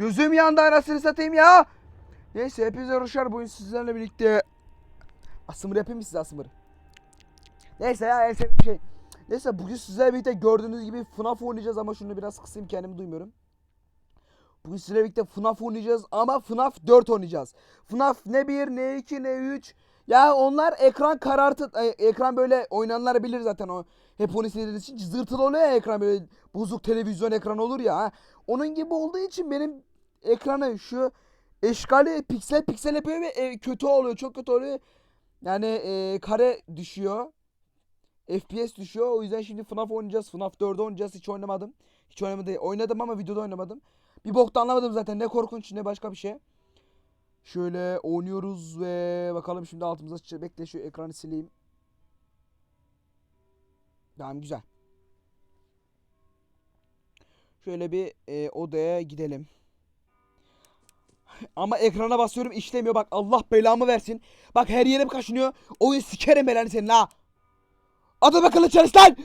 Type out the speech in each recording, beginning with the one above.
Gözüm yandı anasını satayım ya. Neyse hepinize hoşlar bugün sizlerle birlikte Asımır yapayım mı size asımır? Neyse ya en sevdiğim şey. Neyse bugün sizlerle birlikte gördüğünüz gibi FNAF oynayacağız ama şunu biraz kısayım kendimi duymuyorum. Bugün sizlerle birlikte FNAF oynayacağız ama FNAF 4 oynayacağız. FNAF ne 1 ne 2 ne 3. Ya onlar ekran karartı e, ekran böyle oynananlar bilir zaten o. Hep onu istediğiniz için zırtılı oluyor ya ekran böyle bozuk televizyon ekranı olur ya. Onun gibi olduğu için benim ekranı şu eşkali piksel piksel yapıyor ve e, kötü oluyor çok kötü oluyor. Yani e, kare düşüyor. FPS düşüyor. O yüzden şimdi FNAF oynayacağız. FNAF 4'ü oynayacağız. Hiç oynamadım. Hiç oynamadım. Oynadım ama videoda oynamadım. Bir bok da anlamadım zaten. Ne korkunç ne başka bir şey. Şöyle oynuyoruz ve bakalım şimdi altımıza çıkacak. Bekle şu ekranı sileyim. Tamam güzel. Şöyle bir e, odaya gidelim. Ama ekrana basıyorum işlemiyor. Bak Allah belamı versin. Bak her yerim kaşınıyor. Oyun sikerim belanı senin ha. Adı bakalım çalış lan.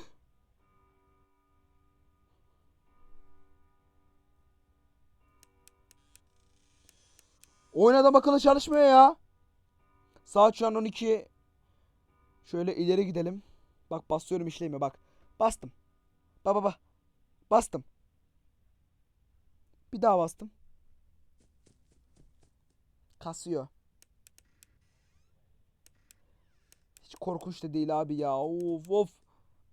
Oyun adam akıllı çalışmıyor ya. Saat şu an 12. Şöyle ileri gidelim. Bak basıyorum işlemiyor bak. Bastım. Bak bak bak. Bastım. Bir daha bastım. Kasıyor. Hiç korkunç da değil abi ya. Of of.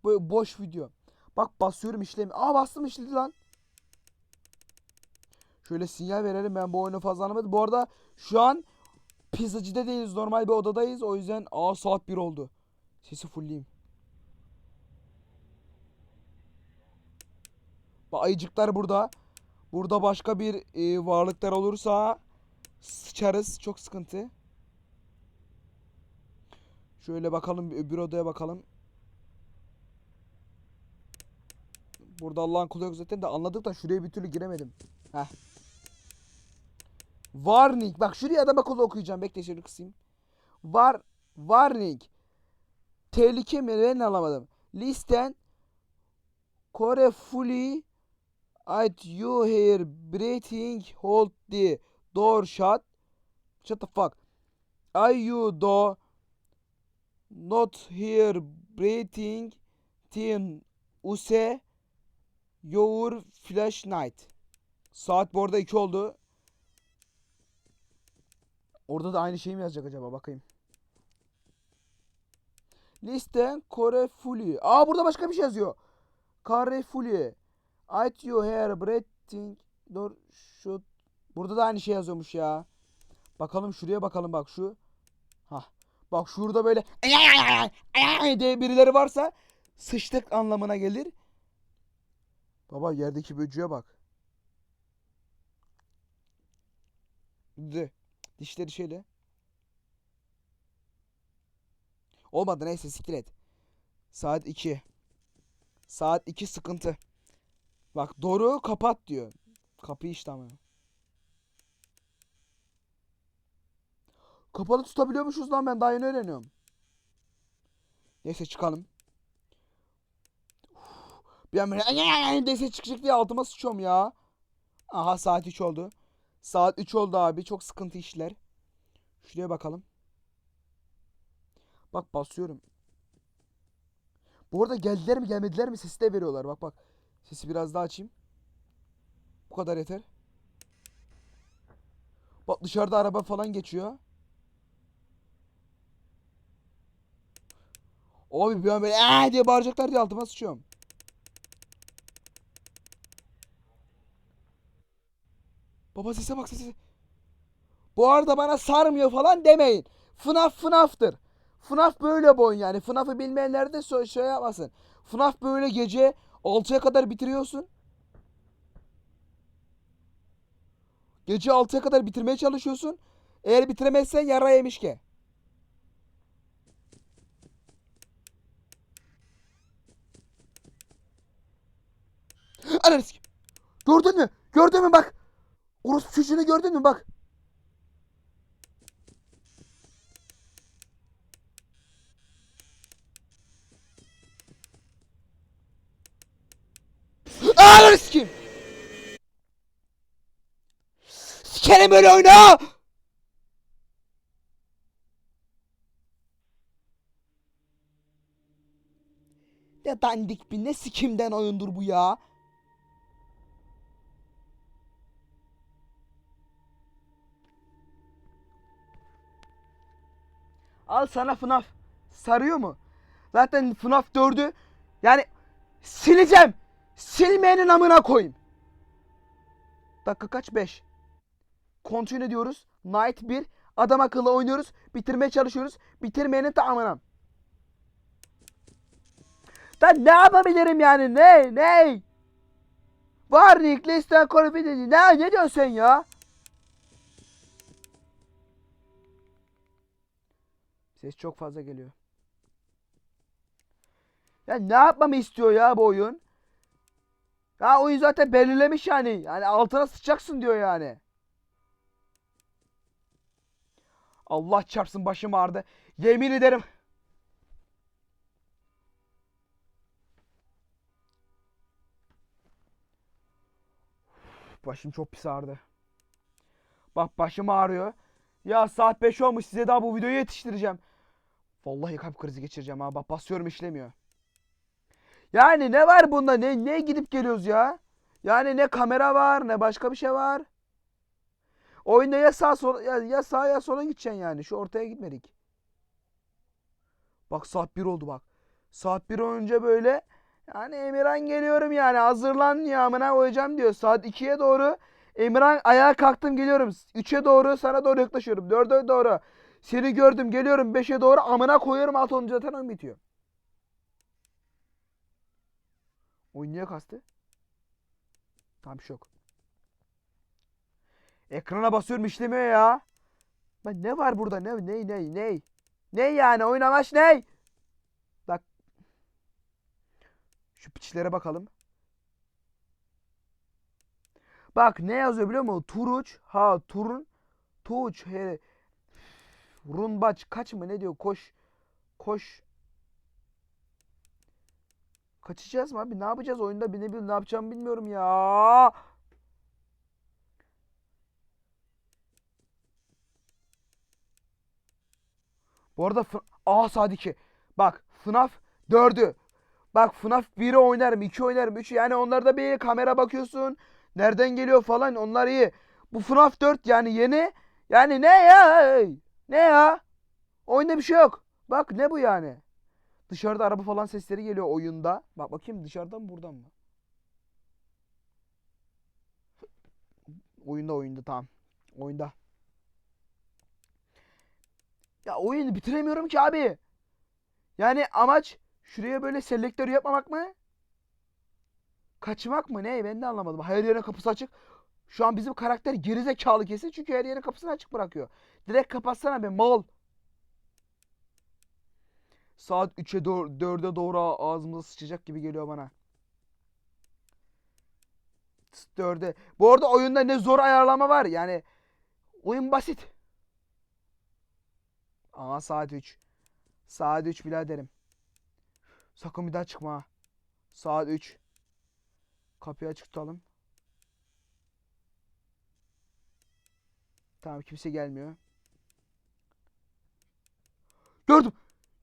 Böyle boş video. Bak basıyorum işlemiyor. Aa bastım işledi lan. Şöyle sinyal verelim ben bu oyunu fazla anlamadım. Bu arada şu an pizzacıda değiliz. Normal bir odadayız. O yüzden aa saat 1 oldu. Sesi fullleyeyim. Ayıcıklar burada. Burada başka bir e, varlıklar olursa sıçarız. Çok sıkıntı. Şöyle bakalım bir öbür odaya bakalım. Burada Allah'ın kulu yok zaten de anladık da şuraya bir türlü giremedim. Heh. Warning. Bak şuraya adam akıllı okuyacağım. Bekle şöyle kısayım. Var warning. Tehlike mi? Ben alamadım. Listen Kore fully at you here breathing hold the door shut. Shut the fuck. Are you do not here breathing tin use your flashlight. Saat bu arada 2 oldu. Orada da aynı şey mi yazacak acaba bakayım. Liste Kore Fully. Aa burada başka bir şey yazıyor. Kore Fully. At you hair breathing door shoot. Burada da aynı şey yazıyormuş ya. Bakalım şuraya bakalım bak şu. Hah. Bak şurada böyle diye birileri varsa sıçtık anlamına gelir. Baba yerdeki böcüğe bak. De. Dişleri şöyle. Olmadı neyse siktir et. Saat 2. Saat 2 sıkıntı. Bak doğru kapat diyor. Kapıyı işte ama. Kapalı tutabiliyormuşuz lan ben daha yeni öğreniyorum. Neyse çıkalım. Bir an böyle dese çıkacak diye altıma sıçıyorum ya. Aha saat 3 oldu. Saat 3 oldu abi. Çok sıkıntı işler. Şuraya bakalım. Bak basıyorum. Bu arada geldiler mi gelmediler mi sesi de veriyorlar. Bak bak. Sesi biraz daha açayım. Bu kadar yeter. Bak dışarıda araba falan geçiyor. Abi bir an böyle "Aa!" diye bağıracaklar diye altıma sıçıyorum. Baba sese bak sese. Bu arada bana sarmıyor falan demeyin. FNAF FNAF'tır. FNAF böyle bir oyun yani. FNAF'ı bilmeyenler de so- şey yapmasın. FNAF böyle gece 6'ya kadar bitiriyorsun. Gece 6'ya kadar bitirmeye çalışıyorsun. Eğer bitiremezsen yara yemiş ki. Ananı. Gördün mü? Gördün mü bak. Orospu çocuğunu gördün mü bak. Ananı sikeyim. Oynarım böyle oyunu. Ne dandik bir ne sikimden oyundur bu ya. Al sana FNAF. Sarıyor mu? Zaten FNAF 4'ü yani sileceğim. Silmeyenin amına koyayım. Dakika kaç? 5. Continue diyoruz. Night 1. Adam akıllı oynuyoruz. Bitirmeye çalışıyoruz. Bitirmeyenin tamamına. Ben ne yapabilirim yani? Ne? Ne? Var Nick Duty. Ne, ne diyorsun sen ya? Ses çok fazla geliyor. Ya ne yapmamı istiyor ya bu oyun? Ya oyun zaten belirlemiş yani. Yani altına sıçacaksın diyor yani. Allah çarpsın başım ağrıdı. Yemin ederim. Başım çok pis ağrıdı. Bak başım ağrıyor. Ya saat 5 olmuş size daha bu videoyu yetiştireceğim. Vallahi kalp krizi geçireceğim ha. Bak basıyorum işlemiyor. Yani ne var bunda? Ne ne gidip geliyoruz ya? Yani ne kamera var, ne başka bir şey var. Oyunda ya sağ sola ya, ya sağa ya sola gideceksin yani. Şu ortaya gitmedik. Bak saat 1 oldu bak. Saat 1 önce böyle yani Emirhan geliyorum yani. Hazırlan ya amına koyacağım diyor. Saat 2'ye doğru Emirhan ayağa kalktım geliyorum. 3'e doğru sana doğru yaklaşıyorum. 4'e doğru. Seni gördüm geliyorum 5'e doğru amına koyuyorum alt olunca zaten oyun bitiyor. Oyun niye kastı? Tamam bir şey. Ekrana basıyorum işlemiyor ya. Ben ne var burada? Ne ne ne ne? Ne yani oyun amaç ne? Bak. Şu piçlere bakalım. Bak ne yazıyor biliyor musun? Turuç. Ha turun. Tuğuç. He. Runbaç kaç mı ne diyor? Koş. Koş. Kaçacağız mı abi? Ne yapacağız oyunda? Ne, ne yapacağımı bilmiyorum ya. Bu arada Aa 2. Bak FNAF 4'ü. Bak FNAF 1'i oynarım, 2 oynarım, 3 yani onlarda bir kamera bakıyorsun. Nereden geliyor falan onlar iyi. Bu FNAF 4 yani yeni. Yani ne ya? Ne ya? Oyunda bir şey yok. Bak ne bu yani? Dışarıda araba falan sesleri geliyor oyunda. Bak bakayım dışarıdan mı buradan mı? Oyunda oyunda tamam. Oyunda. Ya oyunu bitiremiyorum ki abi. Yani amaç şuraya böyle selektör yapmamak mı? Kaçmak mı? Ne? Ben de anlamadım. Her yerin kapısı açık. Şu an bizim karakter gerizekalı kesin çünkü her yerin kapısını açık bırakıyor. Direkt kapatsana be mal. Saat 3'e 4'e doğru ağzımıza sıçacak gibi geliyor bana. 4'e. Bu arada oyunda ne zor ayarlama var. Yani oyun basit. Aa saat 3. Saat 3 biraderim. Sakın bir daha çıkma. Saat 3. Kapıyı açık tutalım. Tamam kimse gelmiyor. Gördüm.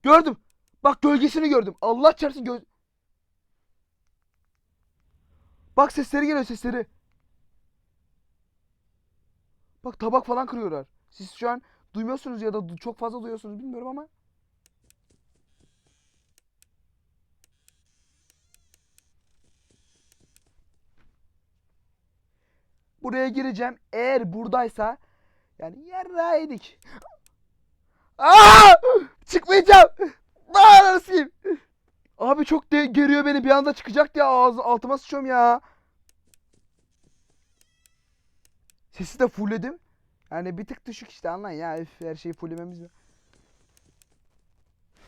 Gördüm. Bak gölgesini gördüm. Allah çarpsın göz. Bak sesleri geliyor sesleri. Bak tabak falan kırıyorlar. Siz şu an duymuyorsunuz ya da çok fazla duyuyorsunuz bilmiyorum ama. Buraya gireceğim. Eğer buradaysa yani yarrağı yedik. Aa! Çıkmayacağım. Nasıl Abi çok de geriyor beni. Bir anda çıkacak ya. Ağzı, altıma sıçıyorum ya. Sesi de fullledim. Yani bir tık düşük işte anlayın ya. Üf, her şeyi fulllememiz lazım.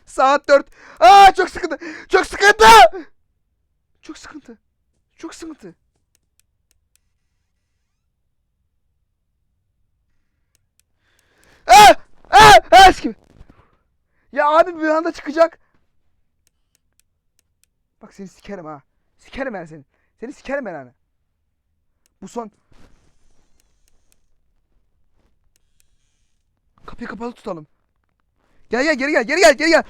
Saat 4. Aa çok sıkıntı. Çok sıkıntı. Çok sıkıntı. Çok sıkıntı. Aa! Aa! sikim. Ya abi bir anda çıkacak. Bak seni sikerim ha. Sikerim ben seni. Seni sikerim ben hani. Bu son. Kapıyı kapalı tutalım. Gel gel geri gel geri gel geri gel.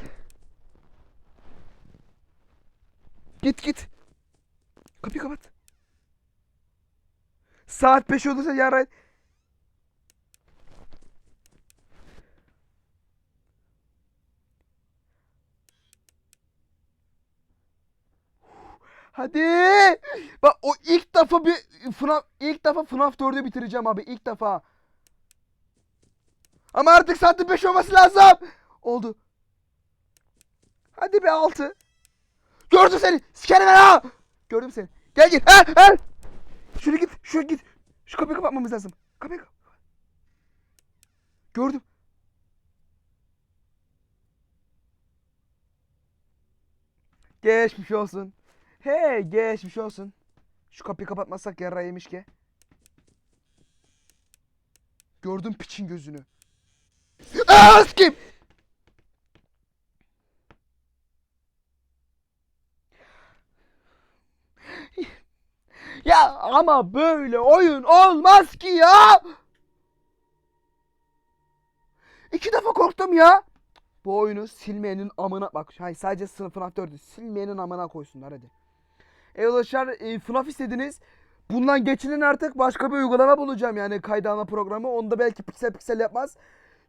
Git git. Kapıyı kapat. Saat 5 olursa yarın. Hadi. Bak o ilk defa bir FNAF ilk defa FNAF 4'ü bitireceğim abi ilk defa. Ama artık saatin 5 olması lazım. Oldu. Hadi be 6. Gördüm seni. Sikerim ha. Gördüm seni. Gel gel. Ha, ha. Şunu git. Şunu git. Şu kapıyı kapatmamız lazım. Kapıyı kap- Gördüm. Geçmiş olsun. Hey geçmiş olsun. Şu kapıyı kapatmazsak yara yemiş ki. Gördüm piçin gözünü. Aa kim? Ya ama böyle oyun olmaz ki ya. İki defa korktum ya. Bu oyunu silmeyenin amına bak. Hayır sadece sınıf FNAF 4'ü silmeyenin amına koysunlar hadi. Arkadaşlar e, FNAF istediniz. Bundan geçinin artık başka bir uygulama bulacağım yani kayda alma programı. Onda belki piksel piksel yapmaz.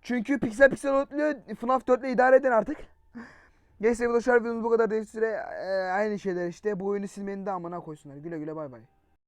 Çünkü piksel piksel oluyor. FNAF 4 ile idare edin artık. Neyse arkadaşlar videomuz bu kadar değil süre e, aynı şeyler işte. Bu oyunu silmenin de amına koysunlar. Güle güle bay bay.